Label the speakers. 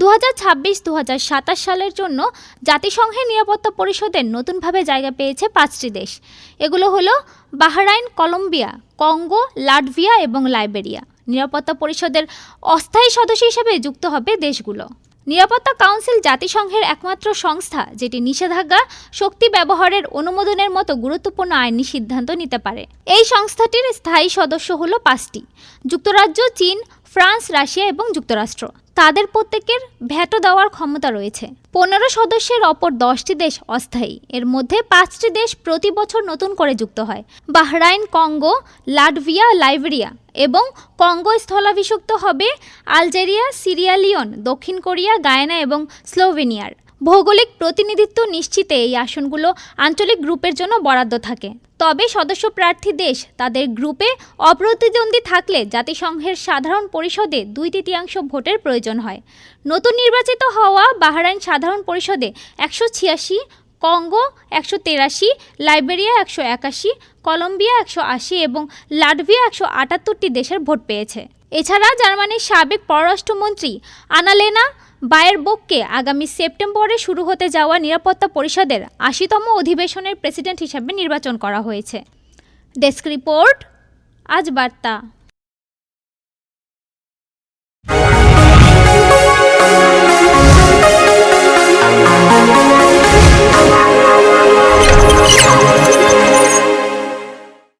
Speaker 1: দু হাজার ছাব্বিশ সাতাশ সালের জন্য জাতিসংঘের নিরাপত্তা পরিষদের নতুনভাবে জায়গা পেয়েছে পাঁচটি দেশ। এগুলো হলো বাহরাইন, কলম্বিয়া, কঙ্গো, লাটভিয়া এবং লাইবেরিয়া। নিরাপত্তা পরিষদের অস্থায়ী সদস্য হিসেবে যুক্ত হবে দেশগুলো। নিরাপত্তা কাউন্সিল জাতিসংঘের একমাত্র সংস্থা, যেটি নিষেধাজ্ঞা, শক্তি ব্যবহারের অনুমোদনের মতো গুরুত্বপূর্ণ আইনি সিদ্ধান্ত নিতে পারে। এই সংস্থাটির স্থায়ী সদস্য হল পাঁচটি, যুক্তরাজ্য, চীন, ফ্রান্স, রাশিয়া এবং যুক্তরাষ্ট্র। তাদের প্রত্যেকের ভ্যাটো দেওয়ার ক্ষমতা রয়েছে। পনেরো সদস্যের অপর দশটি দেশ অস্থায়ী। এর মধ্যে পাঁচটি দেশ প্রতি বছর নতুন করে যুক্ত হয়। বাহরাইন, কঙ্গো, লাটভিয়া, লাইবেরিয়া এবং কঙ্গো স্থলাভিষিক্ত হবে আলজেরিয়া সিরিয়ালিয়ন দক্ষিণ কোরিয়া, গায়না এবং স্লোভেনিয়ার। ভৌগোলিক প্রতিনিধিত্ব নিশ্চিতে এই আসনগুলো আঞ্চলিক গ্রুপের জন্য বরাদ্দ থাকে। তবে সদস্য প্রার্থী দেশ তাদের গ্রুপে অপ্রতিদ্বন্দ্বী থাকলে জাতিসংঘের সাধারণ পরিষদে দুই তৃতীয়াংশ ভোটের প্রয়োজন হয়। নতুন নির্বাচিত হওয়া বাহরাইন সাধারণ পরিষদে একশো ছিয়াশি কঙ্গো একশো তেরাশি, লাইবেরিয়া একশো একাশি, কলম্বিয়া একশো আশি এবং লাটভিয়া একশো আটাত্তরটি দেশের ভোট পেয়েছে। এছাড়া জার্মানির সাবেক পররাষ্ট্রমন্ত্রী আনালেনা বায়ের বায়েরবোককে আগামী সেপ্টেম্বরে শুরু হতে যাওয়া নিরাপত্তা পরিষদের আশিতম অধিবেশনের প্রেসিডেন্ট হিসাবে নির্বাচন করা হয়েছে। ডেস্ক রিপোর্ট, আজ বার্তা।